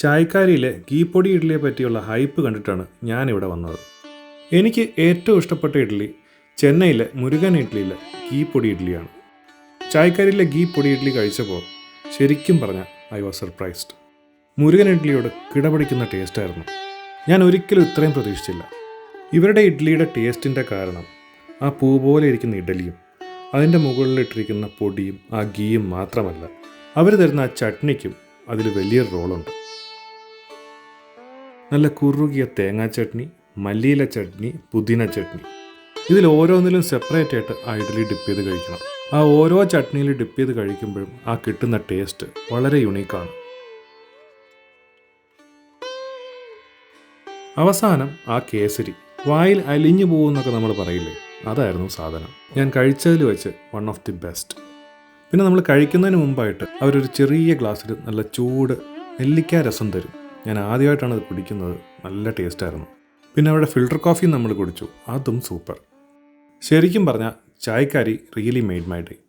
ചായക്കാരിയിലെ ഗീപ്പൊടി ഇഡ്ഡലിയെ പറ്റിയുള്ള ഹൈപ്പ് കണ്ടിട്ടാണ് ഞാനിവിടെ വന്നത്. എനിക്ക് ഏറ്റവും ഇഷ്ടപ്പെട്ട ഇഡ്ഡലി ചെന്നൈയിലെ മുരുകൻ ഇഡ്ഡലിയിലെ ഗീപ്പൊടി ഇഡ്ഡലിയാണ് ചായക്കാരിയിലെ ഗീ പൊടി ഇഡ്ഡലി കഴിച്ചപ്പോൾ ശരിക്കും പറഞ്ഞാൽ ഐ വാസ് സർപ്രൈസ്ഡ്. മുരുകൻ ഇഡ്ഡലിയോട് കിടപിടിക്കുന്ന ടേസ്റ്റായിരുന്നു. ഞാൻ ഒരിക്കലും ഇത്രയും പ്രതീക്ഷിച്ചില്ല. ഇവരുടെ ഇഡ്ഡലിയുടെ ടേസ്റ്റിന്റെ കാരണം ആ പൂ പോലെ ഇരിക്കുന്ന ഇഡ്ഡലിയും അതിന്റെ മുകളിലിട്ടിരിക്കുന്ന പൊടിയും ആ ഗീയും മാത്രമല്ല. അവർ തരുന്ന ആ ചട്നിക്കും അതിൽ വലിയൊരു റോളുണ്ട്. നല്ല കുറുകിയ തേങ്ങാ ചട്നി മല്ലിയില ചട്നി പുതിന ചട്നി. ഇതിൽ ഓരോന്നിലും സെപ്പറേറ്റ് ആയിട്ട് ഇഡ്ഡലി ഡിപ്പ് ചെയ്ത് കഴിക്കണം. ആ ഓരോ ചട്നിയിൽ ഡിപ്പ് ചെയ്ത് കഴിക്കുമ്പോഴും ആ കിട്ടുന്ന ടേസ്റ്റ് വളരെ യുണീക്കാണ് അവസാനം ആ കേസരി. വായിൽ അലിഞ്ഞു പോകുന്നൊക്കെ നമ്മൾ പറയില്ലേ? അതായിരുന്നു സാധനം. ഞാൻ കഴിച്ചതിൽ വെച്ച് വൺ ഓഫ് ദി ബെസ്റ്റ് പിന്നെ നമ്മൾ കഴിക്കുന്നതിന് മുമ്പായിട്ട് അവരൊരു ചെറിയ ഗ്ലാസ്സിൽ നല്ല ചൂട് നെല്ലിക്കാ രസം തരും. ഞാൻ ആദ്യമായിട്ടാണ് അത് കുടിക്കുന്നത്. നല്ല ടേസ്റ്റായിരുന്നു പിന്നെ അവിടെ ഫിൽട്ടർ കോഫിയും നമ്മൾ കുടിച്ചു. അതും സൂപ്പർ ശരിക്കും പറഞ്ഞാൽ ചായക്കാരി റിയലി മെയ്ഡ് മൈ ഡേ